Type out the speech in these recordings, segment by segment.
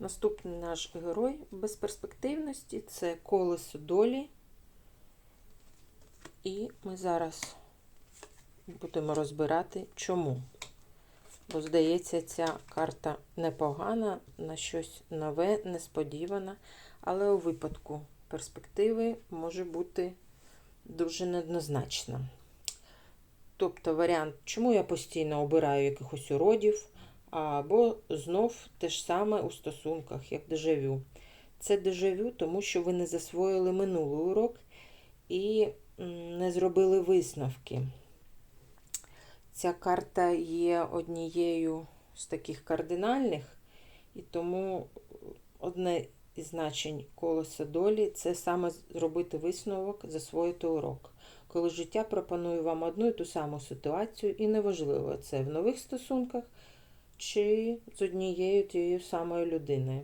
Наступний наш герой безперспективності це колесо долі. І ми зараз будемо розбирати, чому. Бо, здається, ця карта непогана, на щось нове, несподіване, але у випадку перспективи може бути дуже неоднозначна. Тобто варіант, чому я постійно обираю якихось уродів, або знов те ж саме у стосунках, як дежавю. Це дежавю, тому що ви не засвоїли минулий урок і не зробили висновки. Ця карта є однією з таких кардинальних, і тому одне із значень колеса долі це саме зробити висновок, засвоїти урок. Коли життя пропонує вам одну і ту саму ситуацію, і неважливо, це в нових стосунках чи з однією тією самою людиною.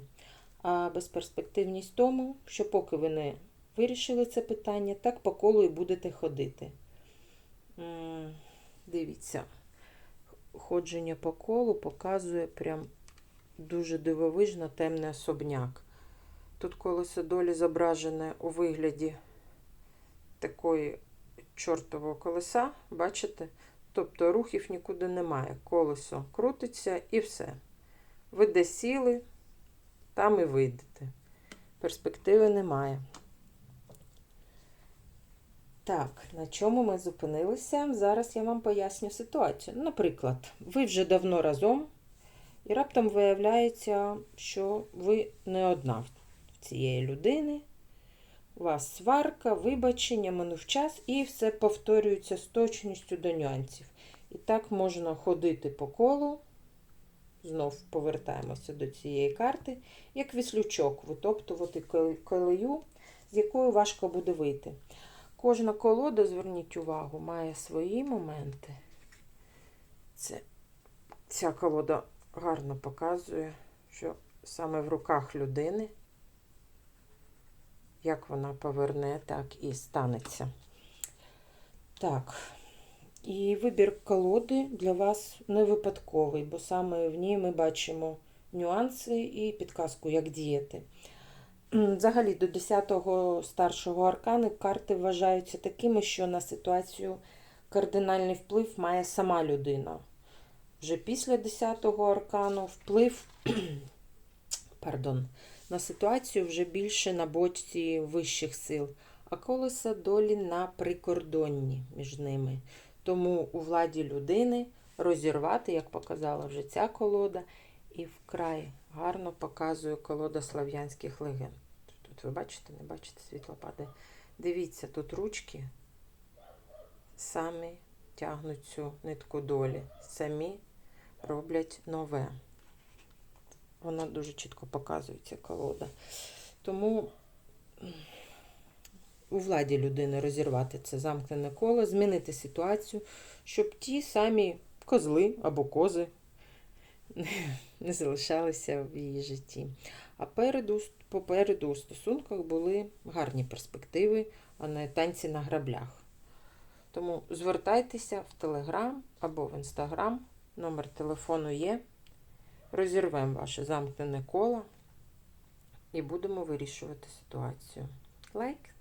А безперспективність тому, що поки ви не вирішили це питання, так по колу і будете ходити. Дивіться, ходження по колу показує прям дуже дивовижно темний особняк. Тут колесо долі зображене у вигляді такої чортового колеса, бачите? Тобто рухів нікуди немає. Колесо крутиться і все. Ви де сіли, там і вийдете. Перспективи немає. Так, на чому ми зупинилися? Зараз я вам поясню ситуацію. Наприклад, ви вже давно разом, і раптом виявляється, що ви не одна в цієї людини. У вас сварка, вибачення, минув час, і все повторюється з точністю до нюансів. І так можна ходити по колу, знов повертаємося до цієї карти, як віслючок, витоптувати колею, з якою важко буде вийти. Кожна колода, зверніть увагу, має свої моменти. Це, ця колода гарно показує, що саме в руках людини, як вона поверне, так і станеться. Так, і вибір колоди для вас не випадковий, бо саме в ній ми бачимо нюанси і підказку, як діяти. Взагалі, до 10-го старшого аркану карти вважаються такими, що на ситуацію кардинальний вплив має сама людина. Вже після 10-го аркану вплив пардон, на ситуацію вже більше на боці вищих сил, а колеса долі на прикордонні між ними. Тому у владі людини розірвати, як показала вже ця колода, і вкрай гарно показує колода слав'янських легенд. Тут ви бачите, не бачите, світло падає. Дивіться, тут ручки самі тягнуть цю нитку долі, самі роблять нове. Вона дуже чітко показує ця колода. Тому у владі людини розірвати це замкнене коло, змінити ситуацію, щоб ті самі козли або кози не залишалися в її житті. А переду, попереду у стосунках були гарні перспективи, а не танці на граблях. Тому звертайтеся в Телеграм або в Інстаграм. Номер телефону є. Розірвемо ваше замкнене коло і будемо вирішувати ситуацію. Лайк!